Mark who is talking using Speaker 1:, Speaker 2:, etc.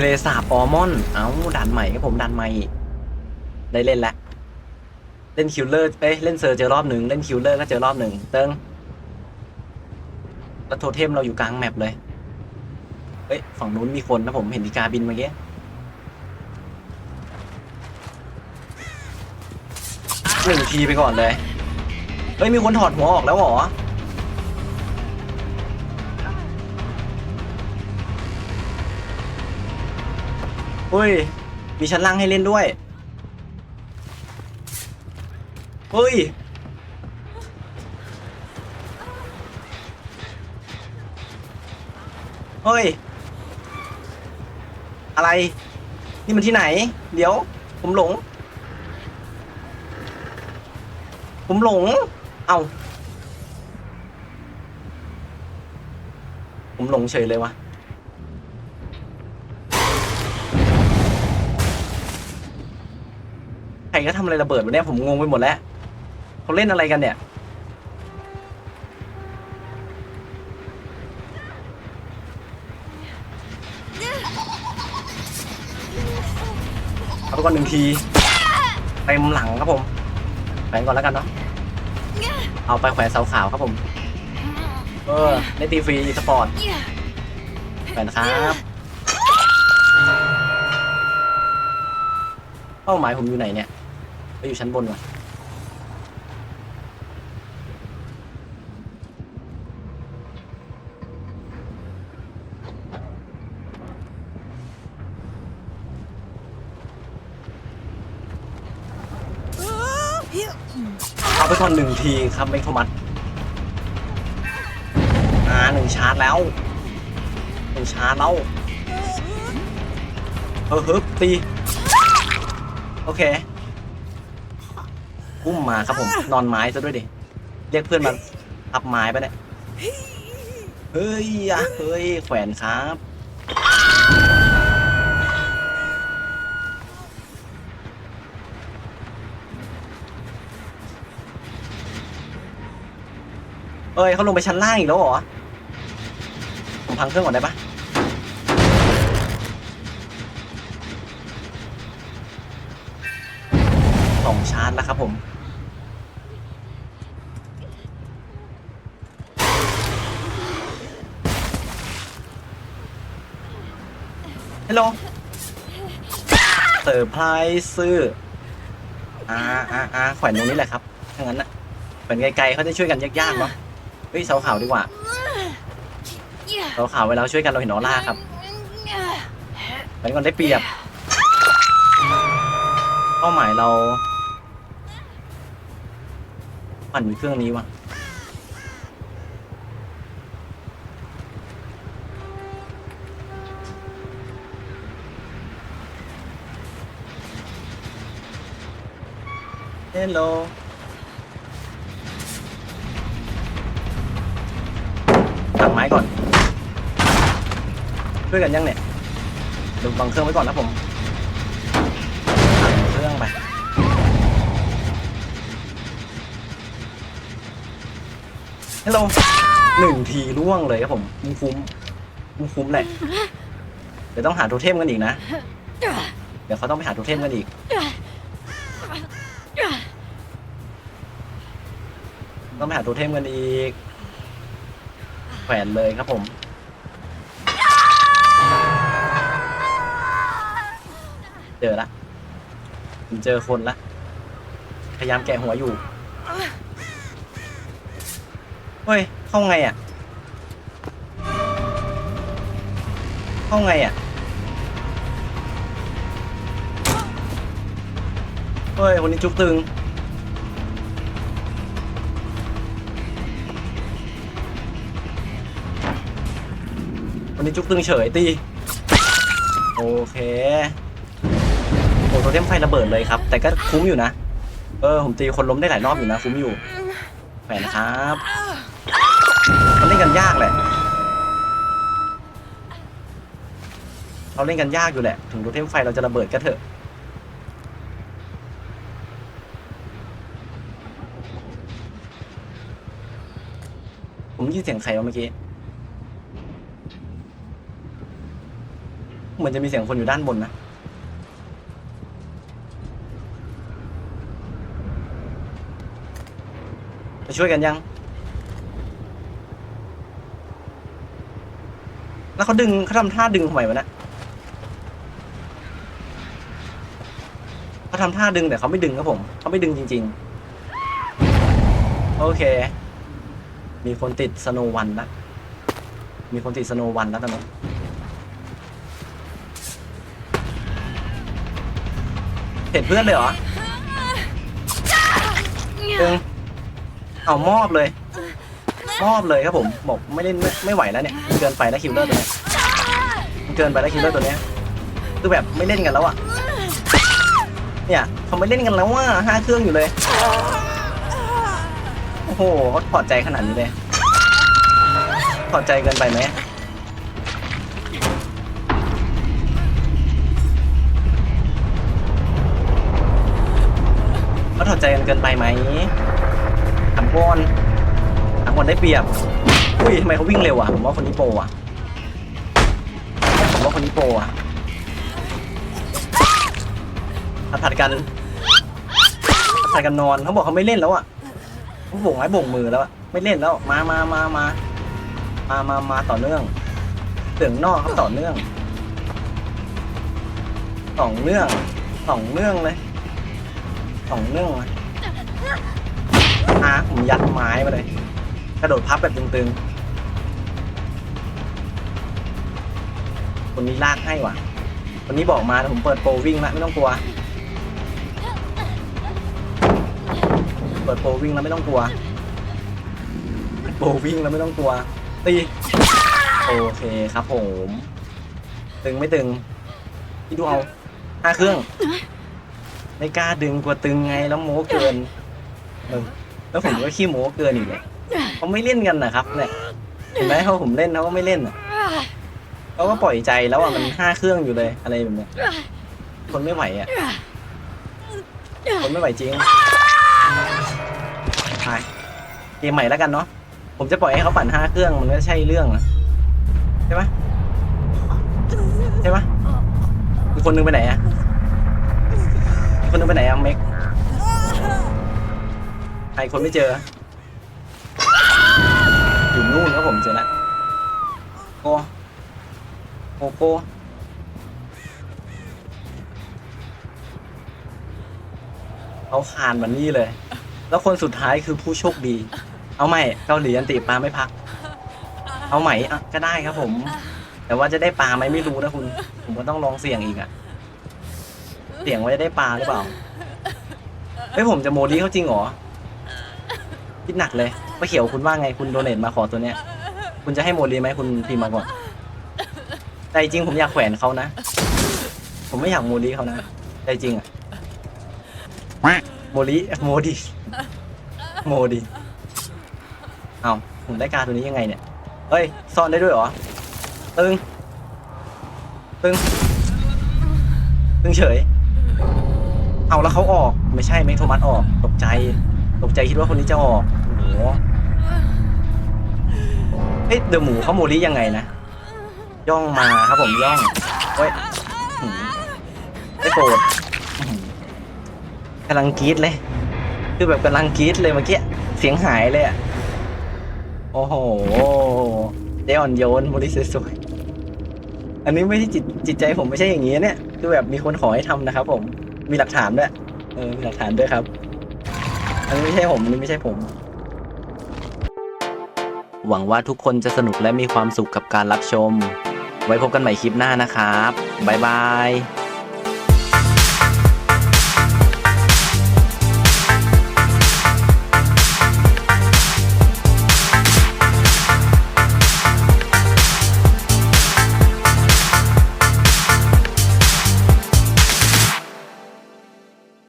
Speaker 1: เลสาบออมอน เอ้าด่านใหม่ครับผมด่านใหม่ ได้เล่นแล้วเล่นคิวเลอร์เอ้ยเล่นเซอร์เจอรอบหนึ่งเล่นคิวเลอร์ก็เจอรอบหนึ่งเติ้งแล้วโทเทมเราอยู่กลางแมปเลยเฮ้ยฝั่งนู้นมีคนนะผมเห็นดีกาบินเมื่อกี้หนึ่งทีไปก่อนเลยเฮ้ยมีคนถอดหัวออกแล้วเหรอ เฮ้ย มีชั้นล่างให้เล่นด้วย เฮ้ย เฮ้ย อะไร นี่มันที่ไหน เดี๋ยว ผมหลง ผมหลง เอาผมหลงเฉยเลยวะ ก็ทำอะไรระเบิดวะเนี่ยผมงงไปหมดแล้วเขาเล่นอะไรกันเนี่ยเอาไปก่อนหนึ่งทีเต็มหลังครับผมแขวนก่อนแล้วกันเนาะเอาไปแขวนเสาขาวครับผม เออได้ตีฟรีสปอร์ตแขวนครับเป้าหมายผมอยู่ไหนเนี่ย ไปอยู่ชั้นบนวะเอาไปก่อนหนึ่งทีครับเมกโทมัสอ่าหนึ่งชาร์จแล้วหนึ่งชาร์จแล้วเออฮึบตี โอเค อุ้มมาครับผม นอนไม้ซะด้วยดิ เรียกเพื่อนมาทับไม้ไปะเนี่ย เฮ้ยอะเฮ้ย แขวนครับ เอ้ยเขาลงไปชั้นล่างอีกแล้วเหรอ ผมพังเครื่องก่อนได้ปะ องชาร์จแล้วครับผม ฮัลโหลเซอร์ไพรส์ซื้ออ่าอ่าอ่าแขวนตรงนี้แหละครับถ้างั้นนะแขวนไกลๆเขาจะช่วยกันยากๆเนาะเฮ้ยเสาขาวดีกว่าเสาขาวเวลาช่วยกันเราเห็นออร่าครับแขวนก่อนได้เปรียบเป้าหมายเรา ปั่นเครื่องนี้วะเฮลโลตัดไม้ก่อนช่วยกันยังเนี่ยดูบังเครื่องไว้ก่อนนะผมตัดเครื่องไป ฮัลโหลหนึ่งทีร่วงเลยครับผมคุ้มคุ้มคุ้มคุ้มแหละเดี๋ยวต้องหาโทเทมกันอีกนะ เดี๋ยวเขาต้องไปหาโทเทมกันอีกต้องไปหาโทเทมกันอีกแขวนเลยครับผมเจอละผมเจอคนละพยายามแกะหัวอยู่ เฮ้ย เข้าไงอะ เข้าไงอะ เฮ้ย คนนี้จุกตึง วันนี้จุกตึงเฉยตี โอเค โอ้โทเทมไฟระเบิดเลยครับ แต่ก็คุ้มอยู่นะ เออ ผมตีคนล้มได้หลายรอบอยู่นะ คุ้มอยู่แขวนครับ กันยากแหละ เราเล่นกันยากอยู่แหละ ถึงโทเทมไฟเราจะระเบิดก็เถอะ ผมยินเสียงใครวะเมื่อกี้ เหมือนจะมีเสียงคนอยู่ด้านบนนะจะช่วยกันยัง แล้วเขาดึงเขาทำท่าดึงทำไมวะเนะเขาทำท่าดึงแต่เขาไม่ดึงครับผมเขาไม่ดึงจริง ๆ โอเค มีคนติดสโนวันละมีคนติดสโนวันแล้วตอนนี้เห็นเพื่อนเลยเหรอตึงเอามอบเลย มอบเลยครับผมบอกไม่เล่นไม่ไม่ไหวแล้วเนี่ยเกินไปแล้วคิวเลอร์ตัวเนี้ยมันเกินไปแล้วคิวเลอร์ตัวเนี้ยคือแบบไม่เล่นกันแล้วอะเนี่ยเขาไม่เล่นกันแล้วว่าห้าเครื่องอยู่เลยโอ้โหเขาถอดใจขนาดนี้เลยถอใจเกินไปไหมเขาถอดใจกันเกินไปไหมถามก่อน ถามก่อนได้เปรียบ อุ้ยทำไมเขาวิ่งเร็วอะ ผมว่าคนนี้โปรอะ ผมว่าคนนี้โปรอะผัดกันผัดกันนอนเขาบอกเขาไม่เล่นแล้วอะเขาโบกไม้โบกมือแล้วอะ ไม่เล่นแล้ว มามามามามามามาต่อเนื่องเสืองนอกครับต่อเนื่องต่อเนื่องต่อเนื่องเลยต่อเนื่องเลยอะผมยัดไม้มาเลย กระโดดพับแบบตึงๆ คนนี้ลากให้ว่ะ คนนี้บอกมาแต่ผมเปิดโปรวิ่งแล้วไม่ต้องกลัว เปิดโปรวิ่งแล้วไม่ต้องกลัว เปิดโปรวิ่งแล้วไม่ต้องกลัว ตี โอเคครับผม ตึงไม่ตึง พี่ดูเอาห้าเครื่อง ไม่กล้าดึงกลัวตึงไงแล้วโม้เกิน แล้วผมก็ขี้โม้เกินอีกเลย เขาไม่เล่นกันนะครับเนี่ยเห็นไหมเขาผมเล่นเขาก็ไม่เล่นอะเขาก็ปล่อยใจแล้วอะมันห้าเครื่องอยู่เลยอะไรแบบเนี้ยคนไม่ไหวอะคนไม่ไหวจริงไปเกมใหม่แล้วกันเนาะผมจะปล่อยให้เขาปั่นห้าเครื่องมันไม่ใช่เรื่องนะใช่ไหมใช่ไหมอีกคนนึงไปไหนอะอีกคนนึงไปไหนอะเม็กใครคนไม่เจออยู่ นู่นครับผมเจอแล้วโกโกโกเขาคานมันนี่เลย แล้วคนสุดท้ายคือผู้โชคดี เอาใหม่เกาหลีอันติปลาไม่พัก เอาใหม่อะก็ได้ครับผม แต่ว่าจะได้ปลาไหมไม่รู้นะคุณ ผมก็ต้องลองเสี่ยงอีกอะเสี่ยงว่าจะได้ปลาหรือเปล่าเฮ้ยผมจะโมลีเขาจริงเหรอคิดหนักเลย ป้าเขียวคุณว่าไงคุณโดเนทมาขอตัวเนี้ย คุณจะให้โมลีไหมคุณพิมพ์มาก่อน แต่จริงผมอยากแขวนเขานะ ผมไม่อยากโมลีเขานะแต่จริงอะโมลีโมดีโมดีเอาผมได้การตัวนี้ยังไงเนี่ยเฮ้ยซ่อนได้ด้วยเหรอ ตึง ตึง ตึงเฉย เอาแล้วเขาออก ไม่ใช่ไม่โทมัสออก ตกใจ ตกใจคิดว่าคนนี้จะออกโอ้โห เฮ้ยเดอะหมูเขาโมลี่ยังไงนะ ย่องมาครับผมย่องเฮ้ยไม่โกรธกำลังกรี๊ดเลย คือแบบกำลังกรี๊ดเลยเมื่อกี้ เสียงหายเลยอะ โอ้โหเจอ่อนโยนโมลีสวยๆอันนี้ไม่ใช่จิตจิตใจผมไม่ใช่อย่างนี้เนี่ย คือแบบมีคนขอให้ทำนะครับ ผม มีหลักฐานด้วย เออ มีหลักฐานด้วยครับ อันนี้ไม่ใช่ผมอันนี้ไม่ใช่ผม หวังว่าทุกคนจะสนุกและมีความสุขกับการรับชม ไว้พบกันใหม่คลิปหน้านะครับ บ๊ายบาย